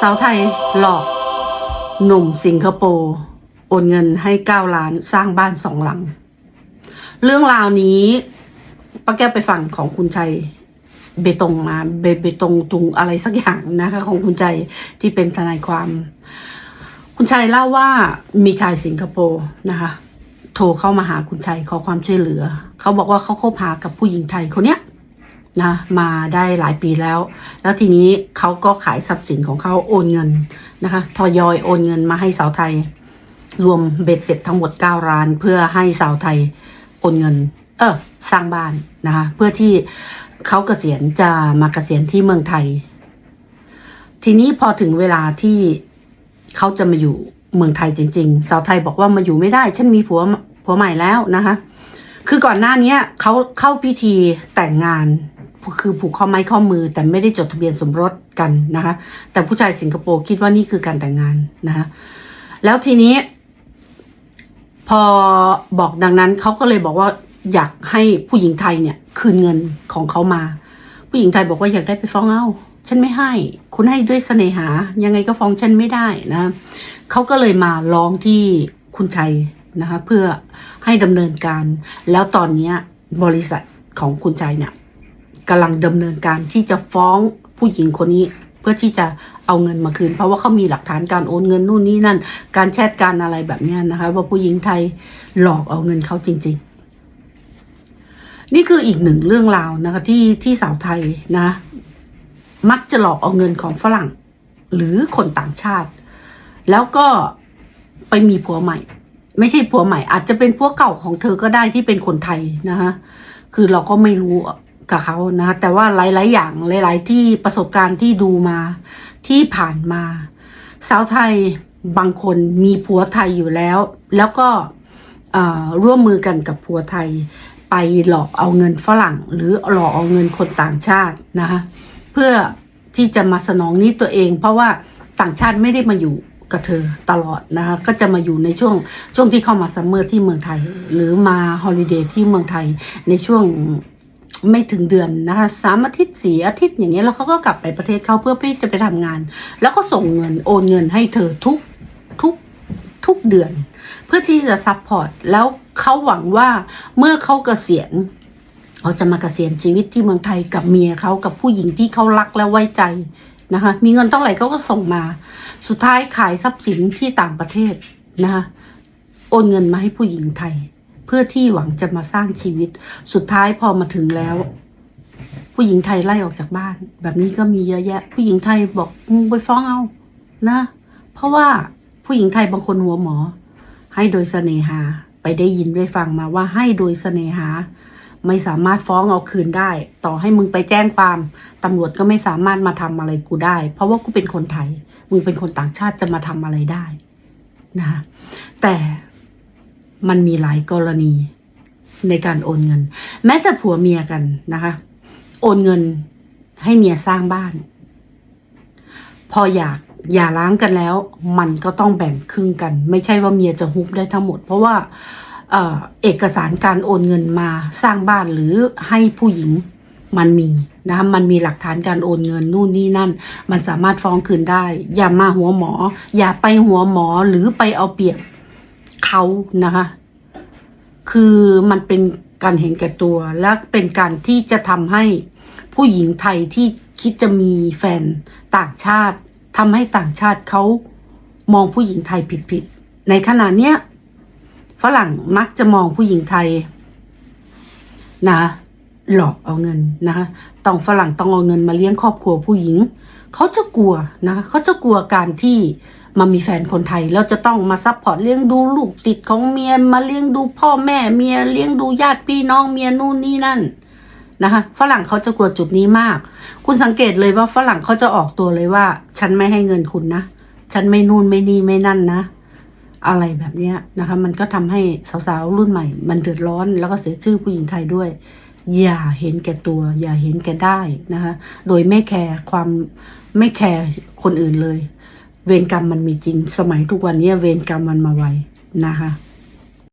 สาวไทยหลอก หนุ่มสิงคโปร์โอนเงินให้เก้าล้านสร้างบ้านสองหลัง เรื่องราวนี้ป้าแก้วไปฟังของคุณชัยเบตงมาเบเบตงตุงอะไรสักอย่างนะคะ ของคุณชัยที่เป็นทนายความ คุณชัยเล่าว่ามีชายสิงคโปร์นะคะ โทรเข้ามาหาคุณชัยขอความช่วยเหลือ เขาบอกว่าเขาคบหากับผู้หญิงไทยคนเนี้ย นะมาได้หลายปีแล้ว แล้วทีนี้เขาก็ขายทรัพย์สินของเขาโอนเงินนะคะทยอยโอนเงินมาให้สาวไทย รวมเบ็ดเสร็จทั้งหมด9ล้าน เพื่อให้สาวไทยโอนเงิน เออสร้างบ้านนะคะเพื่อที่เขาเกษียณจะมาเกษียณที่เมืองไทย ทีนี้พอถึงเวลาที่เขาจะมาอยู่เมืองไทยจริง ๆ สาวไทยบอกว่ามาอยู่ไม่ได้ ฉันมีผัวผัวใหม่แล้วนะคะคือก่อนหน้านี้เขาเข้าพิธีแต่งงาน คือผูกข้อไม้ข้อมือแต่ไม่ได้จดทะเบียนสมรสกันนะคะ แต่ผู้ชายสิงคโปร์คิดว่านี่คือการแต่งงานนะคะแล้วทีนี้ พอบอกดังนั้นเขาก็เลยบอกว่าอยากให้ผู้หญิงไทยเนี่ย คืนเงินของเขามา ผู้หญิงไทยบอกว่าอยากได้ไปฟ้องเอาฉันไม่ให้ คุณให้ด้วยเสน่หา ยังไงก็ฟ้องฉันไม่ได้นะเขาก็เลยมาร้องที่คุณชัยนะคะ เพื่อให้ดำเนินการ แล้วตอนนี้บริษัทของคุณชัยเนี่ย กำลังดำเนินการที่จะฟ้องผู้หญิงคนนี้เพื่อที่จะเอาเงินมาคืน เพราะว่าเขามีหลักฐานการโอนเงินนู่นนี่นั่น การแชทการอะไรแบบนี้นะคะ ว่าผู้หญิงไทยหลอกเอาเงินเขาจริง ๆ นี่คืออีกหนึ่งเรื่องราวนะคะ ที่ที่สาวไทยนะ มักจะหลอกเอาเงินของฝรั่ง หรือคนต่างชาติ แล้วก็ไปมีผัวใหม่ ไม่ใช่ผัวใหม่ อาจจะเป็นผัวเก่าของเธอก็ได้ที่เป็นคนไทยนะคะคือเราก็ไม่รู้ กับเขานะแต่ว่าหลาย ๆ อย่างหลาย ๆ ที่ประสบการณ์ที่ดูมาที่ผ่านมา สาวไทยบางคนมีผัวไทยอยู่แล้ว แล้วก็ร่วมมือกันกับผัวไทย ไปหลอกเอาเงินฝรั่ง หรือหลอกเอาเงินคนต่างชาตินะคะเพื่อที่จะมาสนองนี้ตัวเอง เพราะว่าต่างชาติไม่ได้มาอยู่กับเธอตลอดนะคะก็จะมาอยู่ในช่วงช่วงที่เข้ามาซัมเมอร์ที่เมืองไทย หรือมาฮอลิเดย์ที่เมืองไทยในช่วง ไม่ถึงเดือนนะคะสามอาทิตย์สี่อาทิตย์อย่างเงี้ยแล้วเขาก็กลับไปประเทศเขาเพื่อที่จะไปทำงาน แล้วก็ส่งเงินโอนเงินให้เธอทุกทุกทุกเดือน เพื่อที่จะซัพพอร์ตแล้วเขาหวังว่าเมื่อเขาเกษียณเขาจะมาเกษียณชีวิตที่เมืองไทยกับเมียเขากับผู้หญิงที่เขารักและไว้ใจนะคะมีเงินเท่าไหร่เขาก็ส่งมา สุดท้ายขายทรัพย์สินที่ต่างประเทศนะคะโอนเงินมาให้ผู้หญิงไทย พื่อที่หวังจะมาสร้างชีวิต สุดท้ายพอมาถึงแล้ว ผู้หญิงไทยไล่ออกจากบ้าน แบบนี้ก็มีเยอะแยะ ผู้หญิงไทยบอกมึงไปฟ้องเอานะ เพราะว่าผู้หญิงไทยบางคนหัวหมอ ให้โดยเสน่หาไปได้ยินได้ฟังมาว่าให้โดยเสน่หา ไม่สามารถฟ้องเอาคืนได้ ต่อให้มึงไปแจ้งความตำรวจก็ไม่สามารถมาทำอะไรกูได้ เพราะว่ากูเป็นคนไทย มึงเป็นคนต่างชาติจะมาทำอะไรได้นะคะแต่ มันมีหลายกรณีในการโอนเงิน แม้แต่ผัวเมียกันนะคะ โอนเงินให้เมียสร้างบ้าน พออยากอย่าล้างกันแล้ว มันก็ต้องแบ่งครึ่งกัน ไม่ใช่ว่าเมียจะฮุบได้ทั้งหมด เพราะว่าเอกสารการโอนเงินมาสร้างบ้านหรือให้ผู้หญิงมันมีนะคะมันมีหลักฐานการโอนเงินนู่นนี่นั่น มันสามารถฟ้องคืนได้ อย่ามาหัวหมอ อย่าไปหัวหมอหรือไปเอาเปรียบ เขานะคะ คือมันเป็นการเห็นแก่ตัว และเป็นการที่จะทำให้ผู้หญิงไทยที่คิดจะมีแฟนต่างชาติทำให้ต่างชาติเขามองผู้หญิงไทยผิดๆ ในขณะเนี้ยฝรั่งมักจะมองผู้หญิงไทยนะหลอกเอาเงินนะคะต้องฝรั่งต้องเอาเงินมาเลี้ยงครอบครัวผู้หญิง เขาจะกลัวนะคะเขาจะกลัวการที่ มามีแฟนคนไทยแล้วจะต้องมาซัพพอร์ตเลี้ยงดูลูกติดของเมียมาเลี้ยงดูพ่อแม่เมียเลี้ยงดูญาติพี่น้องเมียนู่นนี่นั่นนะคะฝรั่งเขาจะกลัวจุดนี้มาก คุณสังเกตเลยว่าฝรั่งเขาจะออกตัวเลยว่า ฉันไม่ให้เงินคุณนะ ฉันไม่นู่นไม่นี่ไม่นั่นนะ อะไรแบบนี้นะคะ มันก็ทำให้สาวๆรุ่นใหม่ มันเดือดร้อนแล้วก็เสียชื่อผู้หญิงไทยด้วย อย่าเห็นแก่ตัว อย่าเห็นแก่ได้นะคะ โดยไม่แคร์ความไม่แคร์คนอื่นเลย เวรกรรมมันมีจริง สมัยทุกวันนี้เวรกรรมมันมาไวนะคะ